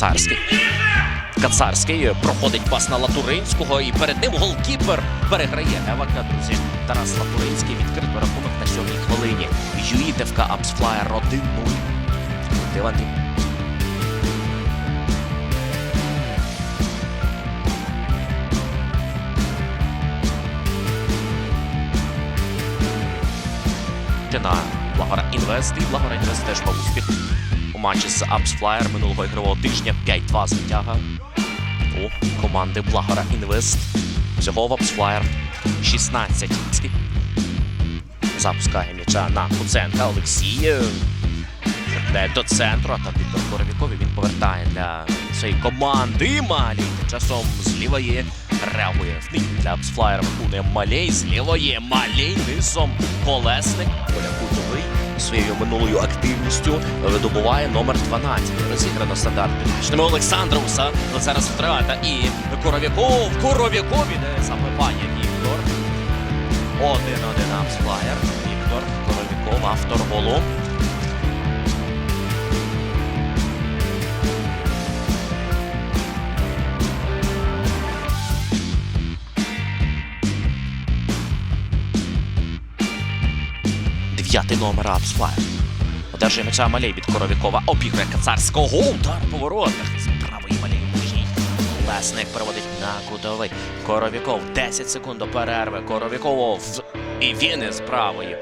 Кацарський. Кацарський проходить пас на Латуринського і перед ним голкіпер переграє Евака, друзі. Тарас Латуринський відкрито рахунок на сьомій хвилині. Юїтевка Апсфлаєр 1-0. Ти, Андрій. на Благора Інвест. І Благора Інвест теж мав успіх матчі з Апсфлаєр минулого ігрового тижня. 5-2 звитяга у команди Благора Інвест. Всього в Апсфлаєр 16. Запускає м'яча на Куценка Олексій. Де до центру, а там Віктор Коровікові він повертає для своєї команди. Малій тим часом з лівої реагує для Апсфлаєр виконує Малей. З лівої Малей низом колесник. Кутовий своєю минулою активністю видобуває номер 12. Розіграно стандарт підвищеними Олександровса. Але зараз втрата і Коров'яков. Коровіков іде пані Віктор. 1-1 Апсфлаєр. Віктор Коровіков, автор голу. Дев'ятий номер Апсфлаєр. Одержує м'яча Малей від Коровікова. Обігрує Кацарського. Удар по воротах. З Малей ближній. Лесник переводить на кутовий. Коровіков. 10 секунд до перерви. Коровіков. І він із правої.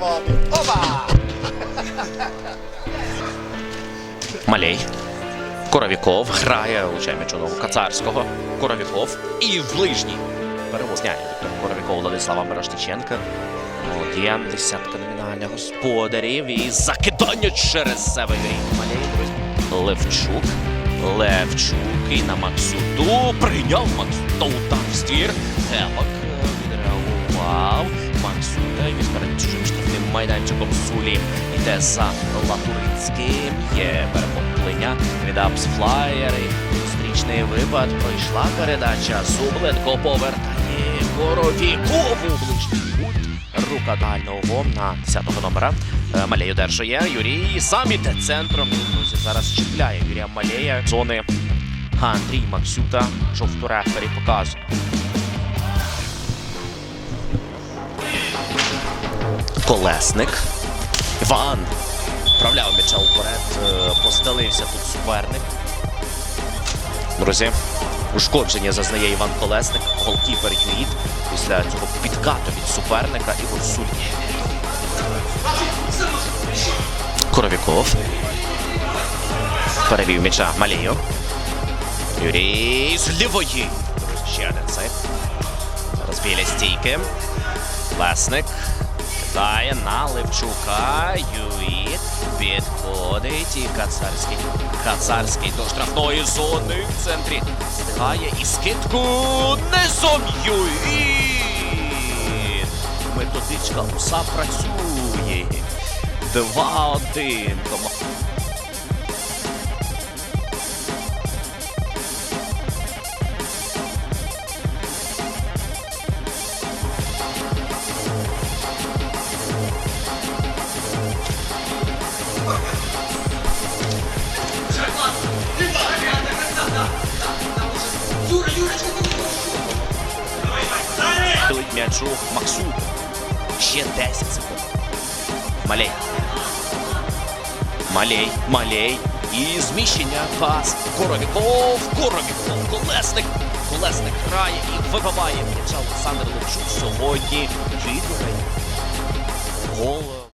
3-2. Опа! Малей. Коровіков грає у ногу Кацарського. Коровіков. І в ближній. Перевозняє Віктор Коровіков Владислава Мироштиченка. Молодія, десятка номінальних господарів. І закидання через себе друзі. Левчук. Левчук і на Максюту. Прийняв Максюта удар в ствір. Гелок е, відреагував. Максюта він перед чужим штрафним майданчиком Сулі йде за Латуринським. Є перехоплення від Апсфлаєри. Зустрічний випад. Пройшла передача. Зубленко повертає Коровікову ближній кут. Рука дальнього на 10-го номера. Е, Малей одержує. Юрій сам іде центром. Друзі, зараз чіпляє Юрія Малея. Зони Андрій Максюта. Жовту рефері показує. Колесник. Іван. Вправляв м'яча вперед. е, Постелився тут суперник. Друзі, ушкодження зазнає Іван Колесник, голкіпер Юїд. Після цього підкату від суперника Ігор Суль. Коровіков. Перевів м'яча Малію. Юрій з лівої. Ще один сейф. Зараз біля стійки. Лесник. Кидає на Левчука. Юїт підходить. І Кацарський. Кацарський до штрафної зони в центрі. Стигає і скидку низом Юїт. Методичка уса працює. 2-1. Кома- Максу. Ще 10 секунд. Малей. Малей, Малей. І зміщення пас. Коровіков, Коровіков, Колесник. Колесник грає і вибиває м'яча Олександр Левчук сьогодні. Відграє. Гол